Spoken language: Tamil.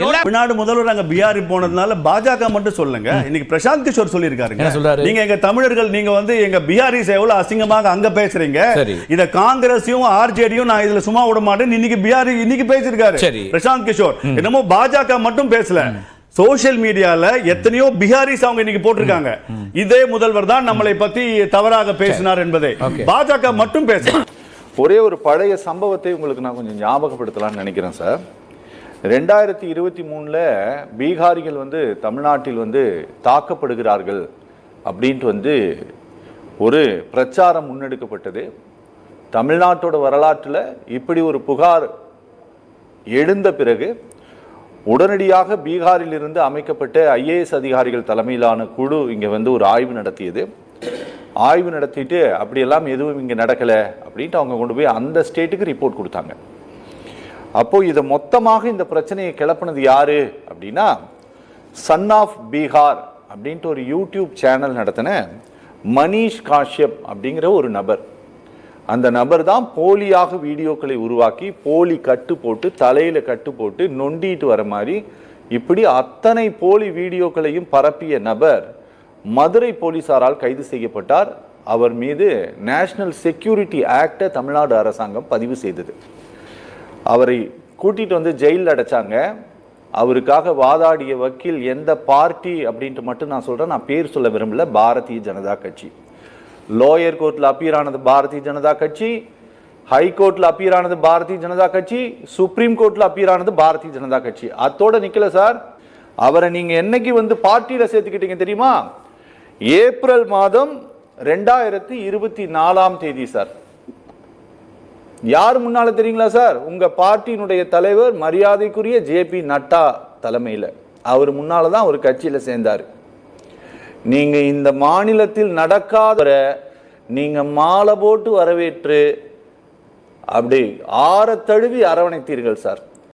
தமிழ்நாடு முதல்வர் அங்க பிஆர்இ போனதுனால பாஜக மட்டும் சொல்லுங்க. இன்னைக்கு பிரசாந்த் கிஷோர் சொல்லியிருக்காருங்க? நீங்க எங்க தமிழர்கள் நீங்க வந்து எங்க பிஆர்இஸ் எவ்வளவு அசிங்கமாக அங்க பேசுறீங்க. இத காங்கிரஸையும் ஆர்ஜேடியும் நான் இதுல சும்மா விட மாட்டேன். இன்னைக்கு பிஆர்இ இன்னைக்கு பேசியிருக்காரு. சரி. பிரசாந்த் கிஷோர். என்னமோ பாஜக மட்டும் பேசல. சோஷியல் மீடியால எத்தனையோ பிஹாரிஸ் அவங்க இன்னைக்கு போட்டிருக்காங்க. இதே முதல்வர் தான் நம்மளை பத்தி தவறாக பேசினார் என்பதை. பாஜக மட்டும் பேசல. ஒரே ஒரு பழைய சம்பவத்தை உங்களுக்கு நான் கொஞ்சம் ஞாபகப்படுத்தலாம்னு நினைக்கிறேன் சார். ரெண்டாயிரத்தி இருபத்தி மூணில் பீகாரிகள் வந்து தமிழ்நாட்டில் வந்து தாக்கப்படுகிறார்கள் அப்படின்ட்டு வந்து ஒரு பிரச்சாரம் முன்னெடுக்கப்பட்டது. தமிழ்நாட்டோட வரலாற்றில் இப்படி ஒரு புகார் எழுந்த பிறகு உடனடியாக பீகாரில் இருந்து அமைக்கப்பட்ட ஐஏஎஸ் அதிகாரிகள் தலைமையிலான குழு இங்கே வந்து ஒரு ஆய்வு நடத்தியது. ஆய்வு நடத்திட்டு அப்படியெல்லாம் எதுவும் இங்கே நடக்கலை அப்படின்ட்டு அவங்க கொண்டு போய் அந்த ஸ்டேட்டுக்கு ரிப்போர்ட் கொடுத்தாங்க. அப்போ இதை மொத்தமாக இந்த பிரச்சனையை கிளப்புனது யாரு அப்படின்னா சன் ஆஃப் பீகார் அப்படின்ட்டு ஒரு யூடியூப் சேனல் நடத்தின மனீஷ் காஷ்யப் அப்படிங்கிற ஒரு நபர். அந்த நபர் தான் போலியாக வீடியோக்களை உருவாக்கி போலி கட்டு போட்டு தலையில் கட்டு போட்டு நொண்டிட்டு வர மாதிரி இப்படி அத்தனை போலி வீடியோக்களையும் பரப்பிய நபர் மதுரை போலீசாரால் கைது செய்யப்பட்டார். அவர் மீது நேஷனல் செக்யூரிட்டி ஆக்டை தமிழ்நாடு அரசாங்கம் பதிவு செய்தது. அவரை கூட்டிகிட்டு வந்து ஜெயிலில் அடைச்சாங்க. அவருக்காக வாதாடிய வக்கீல் எந்த பார்ட்டி அப்படின்ட்டு மட்டும் நான் சொல்கிறேன் நான் பேர் சொல்ல விரும்பல. பாரதிய ஜனதா கட்சி. லோயர் கோர்ட்டில் அப்பீர் ஆனது பாரதிய ஜனதா கட்சி. ஹை கோர்ட்ல அப்பீர் ஆனது பாரதிய ஜனதா கட்சி. சுப்ரீம் கோர்ட்டில் அப்பீர் ஆனது பாரதிய ஜனதா கட்சி. அத்தோட நிற்கல சார் அவரை நீங்கள் என்னைக்கு வந்து பார்ட்டியில் சேர்த்துக்கிட்டீங்க தெரியுமா? ஏப்ரல் மாதம் ரெண்டாயிரத்தி இருபத்தி நாலாம் தேதி சார் யார் முன்னால் தெரியுங்களா சார்? உங்கள் பார்ட்டியினுடைய தலைவர் மரியாதைக்குரிய ஜேபி நட்டா தலைமையில். அவர் முன்னால் தான் ஒரு கட்சியில் சேர்ந்தார். நீங்கள் இந்த மாநிலத்தில் நடக்காத நீங்கள் மாலை போட்டு வரவேற்று அப்படி ஆற தழுவி அரவணைத்தீர்கள் சார்.